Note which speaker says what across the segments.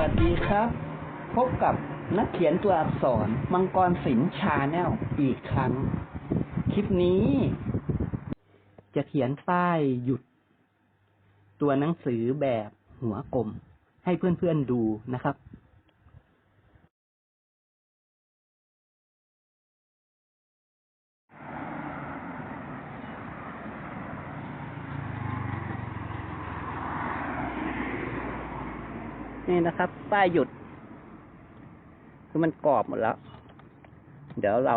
Speaker 1: วัสดีครับ พบกับนักเขียนตัวอักษรมังกรศิลป์ชาแนลอีกครั้ง คลิปนี้ จะเขียนป้ายหยุด ตัวหนังสือแบบหัวกลม ให้เพื่อนๆดูนะครับ นี่นะครับ ป้ายหยุด คือมันกรอบหมดแล้ว เดี๋ยวเรา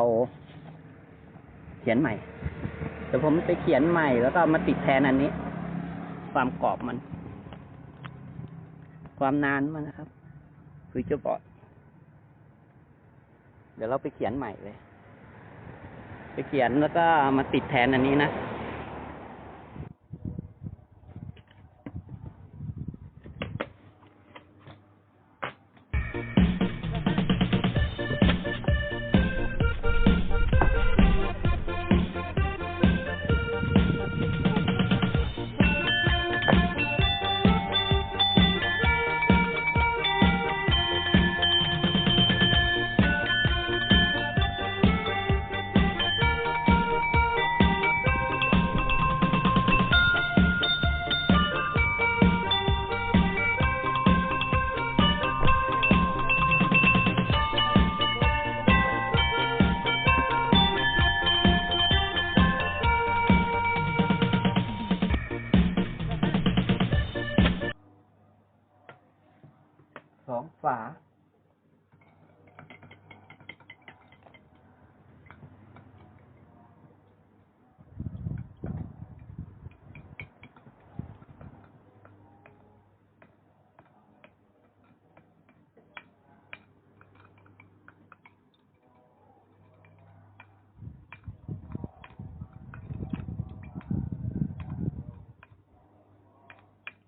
Speaker 1: เขียนใหม่ เดี๋ยวผมไปเขียนใหม่แล้วก็มาติดแทนอันนี้ ความกรอบมัน ความนานมันนะครับ คือจะบอดเดี๋ยวเราไปเขียนใหม่เลย ไปเขียนแล้วก็มาติดแทนอันนี้นะ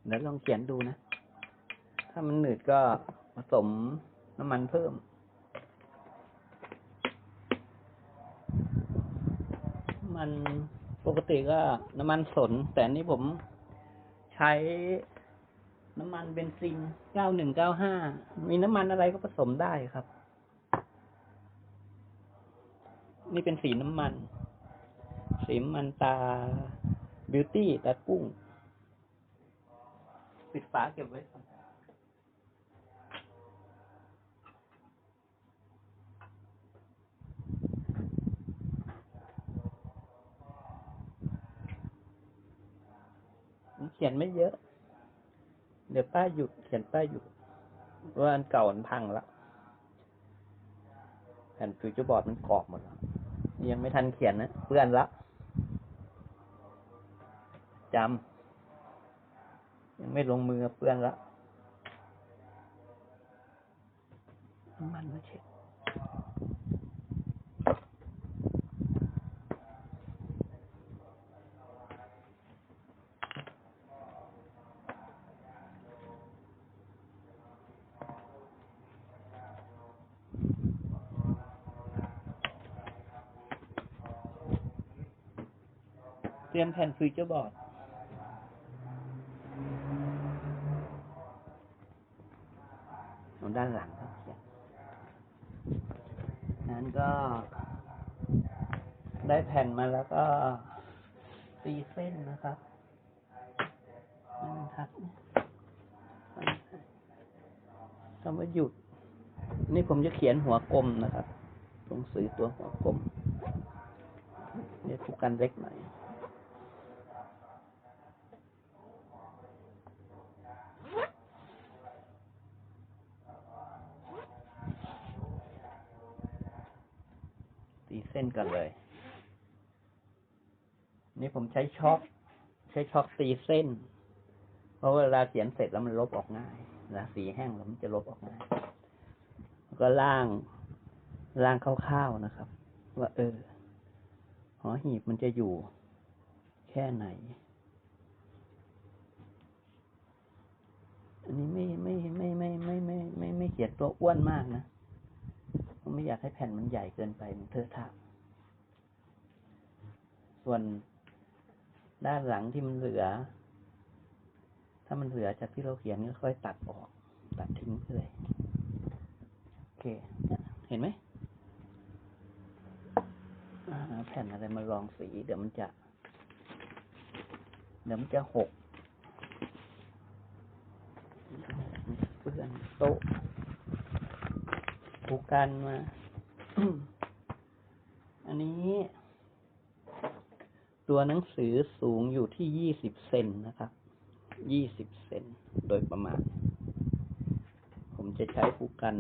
Speaker 1: เดี๋ยวลองเขียนดูนะ ถ้ามันหนืดก็ผสมน้ำมันเพิ่ม มันปกติก็น้ำมันสน แต่นี้ผมใช้น้ำมันเบนซิน 9195 มีน้ำมันอะไรก็ผสมได้ครับ นี่เป็นสีน้ำมัน สีมันตาบิวตี้ตากุ้ง ปิดฝาเก็บไว้ผมเขียนไม่เยอะ เดี๋ยวป้าหยุดเขียนป้าหยุดเพระว่าอันเก่ามันพังแล้วแผ่นฟิวเจอร์บอร์ดมันกรอบหมดแล้วยังไม่ทันเขียนนะเพื่อนละจำ ยังไม่ลงมือเปื้อนละน้ำมันมาเช็ดเตรียมแผ่นฟิวเจอร์บอร์ด ตรงด้านหลังครับเขียนนั้นก็ ได้แผ่นมาแล้วก็ตีเส้นนะครับม่มันทัดคำว่าหยุด นี่ผมจะเขียนหัวกลมนะครับตรงสื่อตัวหัวกลมเนี่ยทุกกันเล็กหน่อย ตีเส้น กันเลย นี่ผมใช้ช็อกใช้ช็อกตีเส้น เพราะเวลาเขียนเสร็จแล้วมันลบออกง่ายเวลาสีแห้งแล้วมันจะลบออกง่ายก็ล่างล่างคร่าวๆนะครับ ว่าเออหอหีบมันจะอยู่แค่ไหน อันนี้ไม่ไม่ไม่ไม่ไม่ไม่ไม่ไม่เขียนตัวอ้วนมากนะผมไม่อยากให้แผ่นมันใหญ่เกินไปมันเทอะทะ ส่วนด้านหลังที่มันเหลือ ถ้ามันเหลือจากที่เราเขียนก็ค่อยตัดออก ตัดทิ้งไปเลย โอเค เห็นไหมแผ่นอะไรมาลองสี เดี๋ยวมันจะ เดี๋ยวมันจะหกเพื่อนโต๊ะผูกกันมา อันนี้ ตัวหนังสือสูงอยู่ที่ยี่สิบเซนนะครับ ยี่สิบเซนโดยประมาณ ผมจะใช้ผูกกัน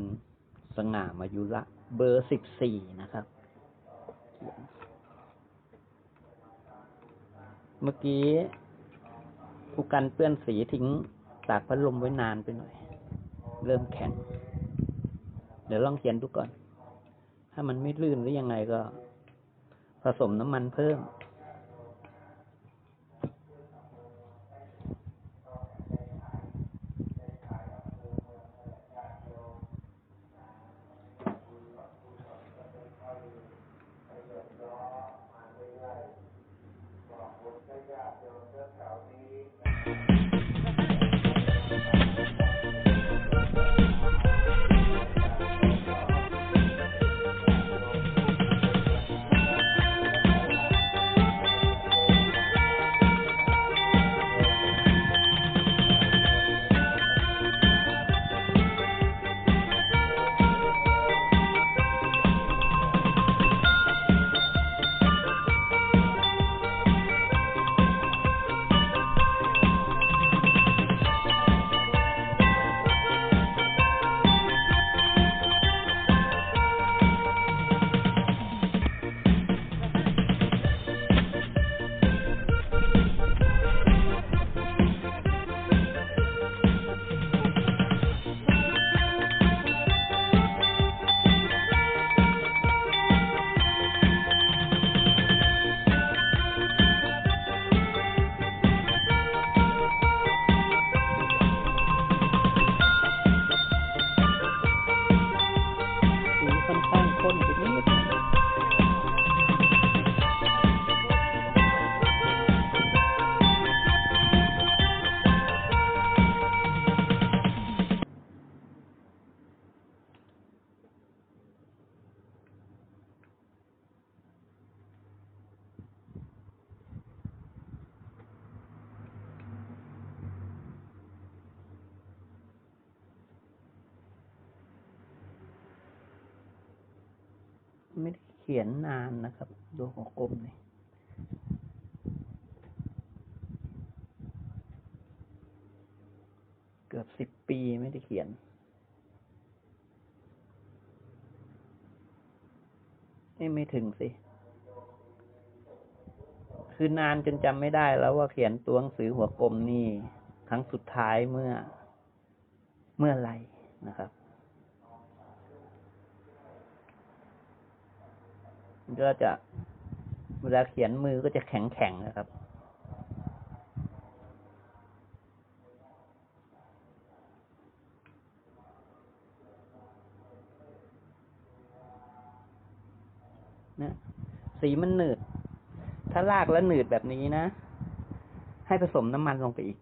Speaker 1: สง่ามายุระเบอร์สิบสี่นะครับ เมื่อกี้ผูกกันเปื้อนสีทิ้งตากพัดลมไว้นานไปหน่อย เริ่มแข็ง เดี๋ยวลองเขียนดูก่อน ถ้ามันไม่ลื่นหรือยังไงก็ ผสมน้ำมันเพิ่ม ไม่ได้เขียนนานนะครับ ดูหัวกลมนี่เกือบสิบปีไม่ได้เขียน ไม่ไม่ถึงสิ คือนานจนจำไม่ได้แล้วว่าเขียนตัวหนังสือหัวกลมนี่ ครั้งสุดท้ายเมื่อเมื่อไรนะครับ มันก็จะเวลาเขียนมือก็จะแข็งแข็งๆนะครับ นะสีมันหนืด ถ้าลากแล้วหนืดแบบนี้นะ ให้ผสมน้ำมันลงไปอีก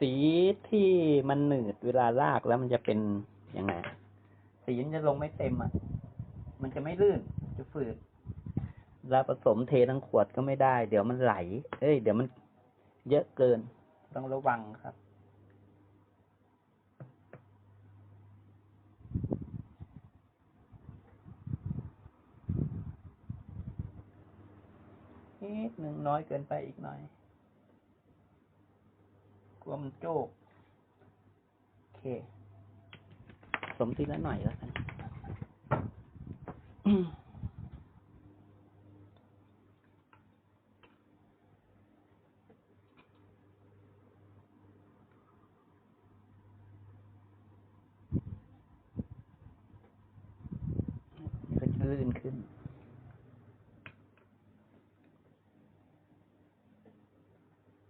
Speaker 1: สีที่มันหนืดเวลาลากแล้วมันจะเป็นยังไง สีมันจะลงไม่เต็มอะ มันจะไม่ลื่น จะฝืดเวลาผสมเททั้งขวดก็ไม่ได้ เดี๋ยวมันไหล เอ้ย เดี๋ยวมันเยอะเกิน ต้องระวังครับ นิดหนึ่งน้อยเกินไปอีกหน่อย กลัวมันโจก โอเค สมทีละหน่อยแล้วกันก็จะลื่นขึ้น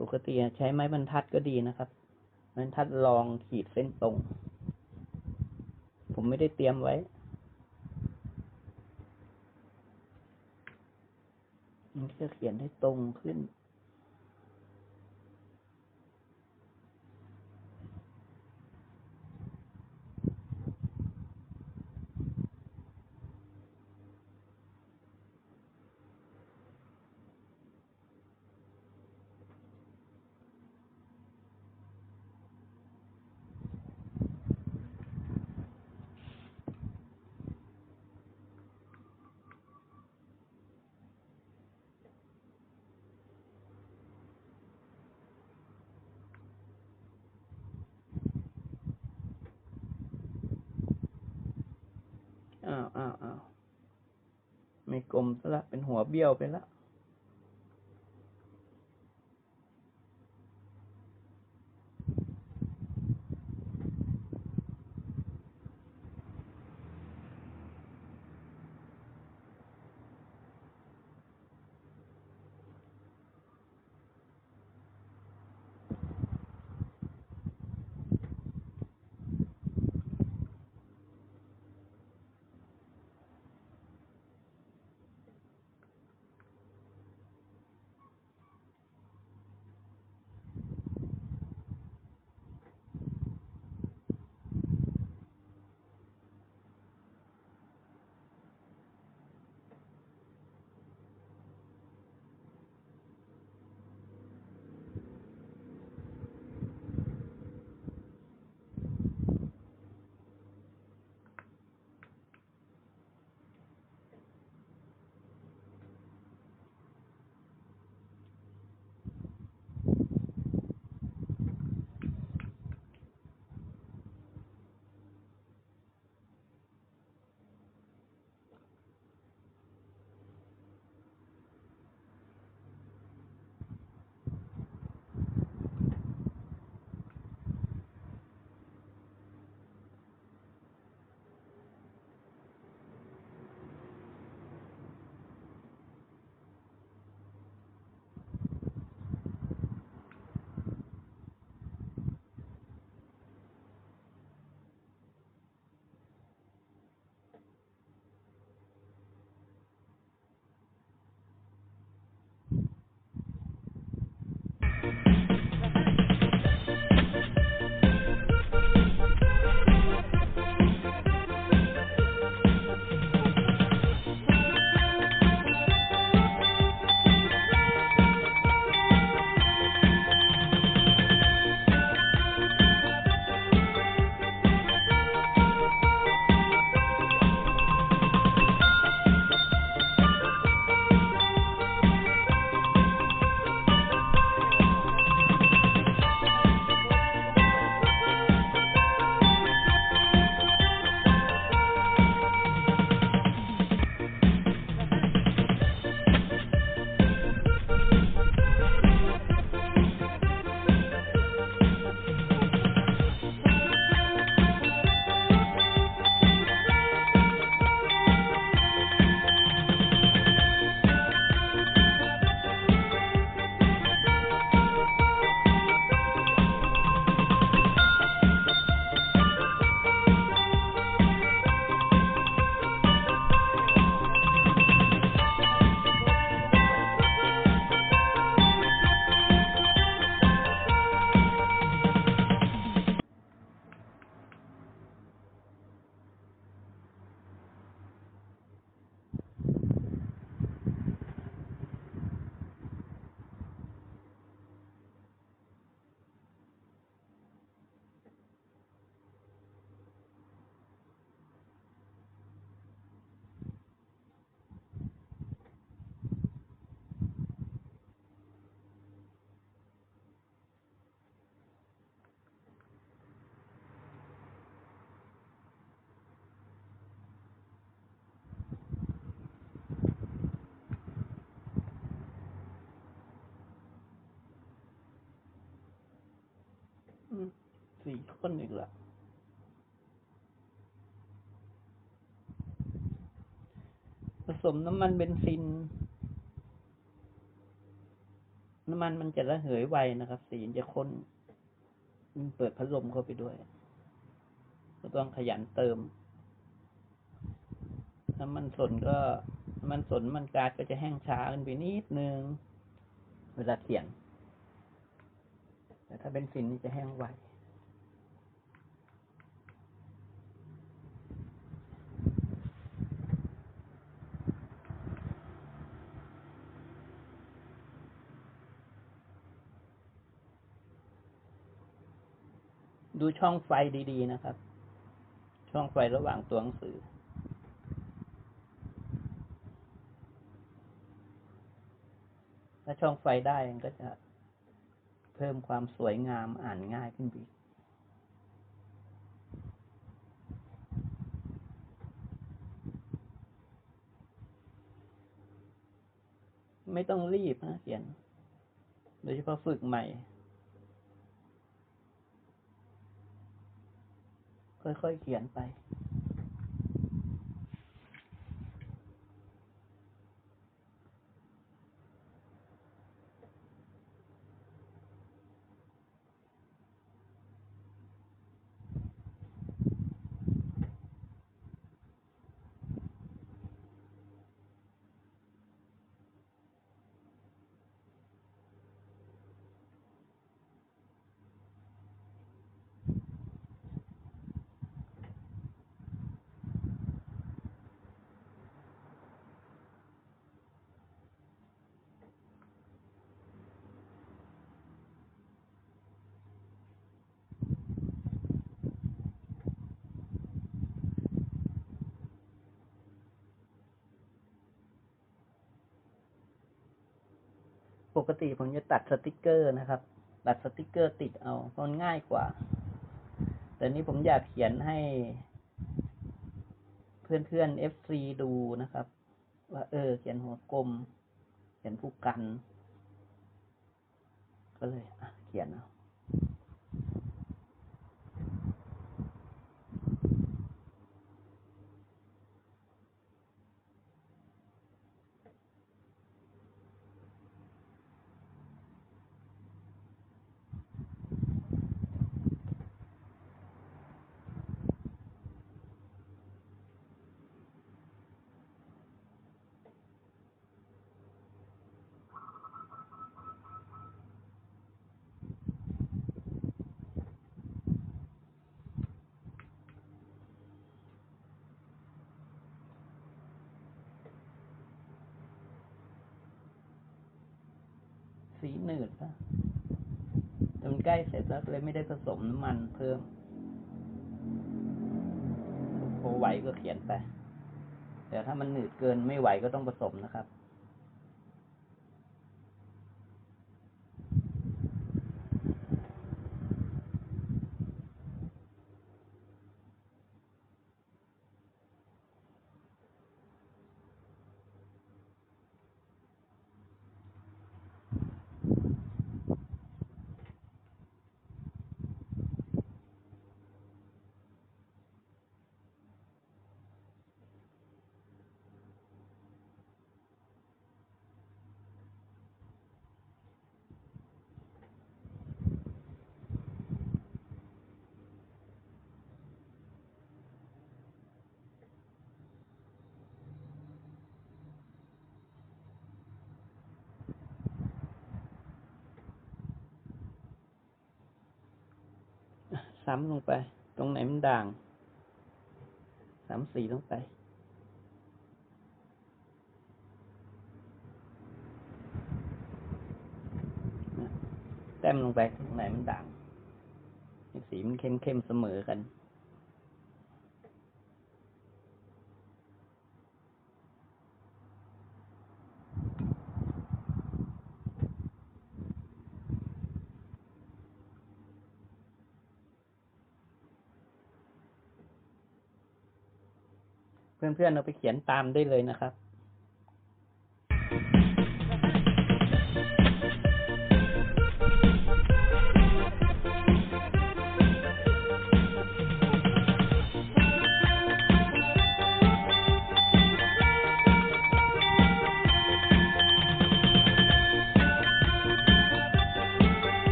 Speaker 1: ปกติใช้ไม้บรรทัดก็ดีนะครับไม้บรรทัดลองขีดเส้นตรง ผมไม่ได้เตรียมไว้มันจะเขียนให้ตรงขึ้นาวอ้าวอ้าวไม่กลมซะละ เป็นหัวเบี้ยวไปละ สี่คนอีกละผสมน้ำมันเบนซิน น้ำมันมันจะระเหยไวนะครับ สีจะข้นมันเปิดพัดลมเข้าไปด้วยก็ต้องขยันเติม น้ำมันสนก็น้ำมันสนมันกาซก็จะแห้งช้าขึ้นไปนิดนึง เวลาเขียนแต่ถ้าเบนซินนี่จะแห้งไว ดูช่องไฟดีๆนะครับ ช่องไฟระหว่างตัวหนังสือ ถ้าช่องไฟได้ก็จะเพิ่มความสวยงามอ่านง่ายขึ้นอีกไม่ต้องรีบนะเขียน โดยเฉพาะฝึกใหม่ ค่อยๆเขียนไป ปกติผมจะตัดสติกเกอร์นะครับ ตัดสติกเกอร์ติดเอาเพราะมันง่ายกว่า แต่นี้ผมอยากเขียนให้ เพื่อนๆ FC ดูนะครับ ว่าเออ เขียนหัวกลม เขียนผู้กัน ก็เลยอะเขียนเอา สีหนืดนะแต่มันใกล้เสร็จแล้วเลยไม่ได้ผสมน้ำมันเพิ่มพอไหวก็เขียนไป แต่ถ้ามันหนืดเกินไม่ไหวก็ต้องผสมนะครับ ซ้ำลงไป ตรงไหนมันด่างซ้ำสีลงไป แต้มลงไปตรงไหนมันด่าง สีมันเข้มเข้มเสมอกัน เพื่อนๆเอาไปเขียนตามได้เลยนะครับ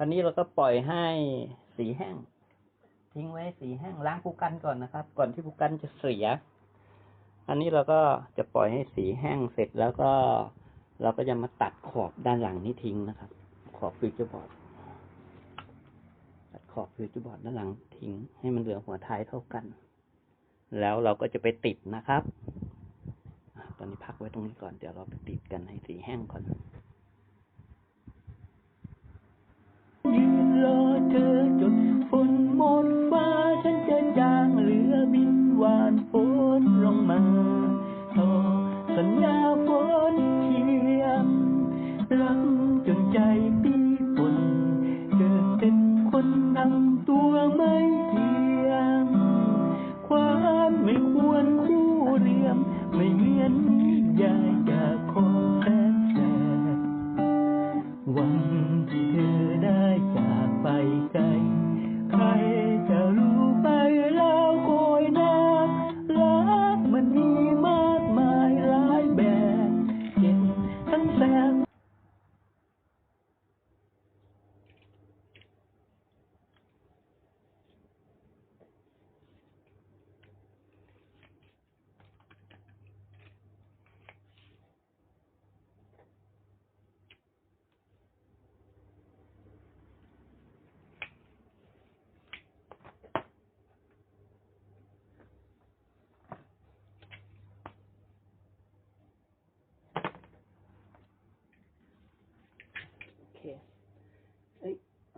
Speaker 1: คราวนี้เราก็ปล่อยให้สีแห้ง ทิ้งไว้สีแห้งล้างภูกันก่อนนะครับ ก่อนที่ภูกันจะเสีย อันนี้เราก็จะปล่อยให้สีแห้งเสร็จแล้วก็เราก็จะมาตัดขอบด้านหลังนี้ทิ้งนะครับ ขอบฟิวเจอร์บอร์ดตัดขอบฟิวเจอร์บอร์ดด้านหลังทิ้ง ให้มันเหลือหัวท้ายเท่ากัน แล้วเราก็จะไปติดนะครับตอนนี้พักไว้ตรงนี้ก่อน เดี๋ยวเราไปติดกันให้สีแห้งก่อน
Speaker 2: รอเธอจนฝนหมดฟ้า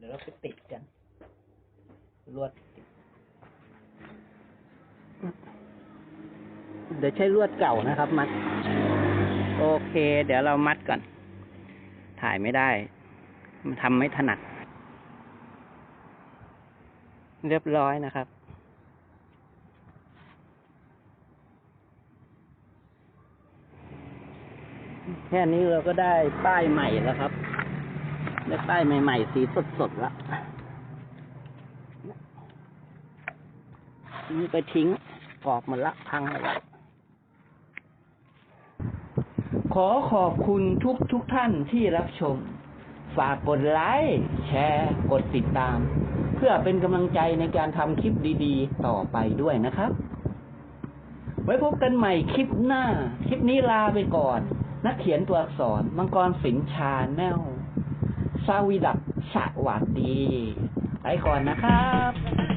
Speaker 2: อ้ย เอาห
Speaker 1: น้าออกมาเดี๋ยวเราไปติดกัน ลวดติด เดี๋ยวใช้ลวดเก่านะครับ มัด โอเค เดี๋ยวเรามัดก่อน ถ่ายไม่ได้มันทำไม่ถนัด เรียบร้อยนะครับแค่นี้เราก็ได้ป้ายใหม่แล้วครับ ได้ป้ายใหม่ ๆ สีสดๆแล้วนี่ไปทิ้งกรอบหมดละพังหมดละขอขอบคุณทุกทุกท่านที่รับชม ฝากกดไลค์แชร์ กดติดตาม เพื่อเป็นกำลังใจในการทำคลิปดีๆ ต่อไปด้วยนะครับ ไว้พบกันใหม่คลิปหน้า คลิปนี้ลาไปก่อน นักเขียนตัวอักษรมังกรสินชาแนล วีดับสวัสดีไปก่อนนะครับ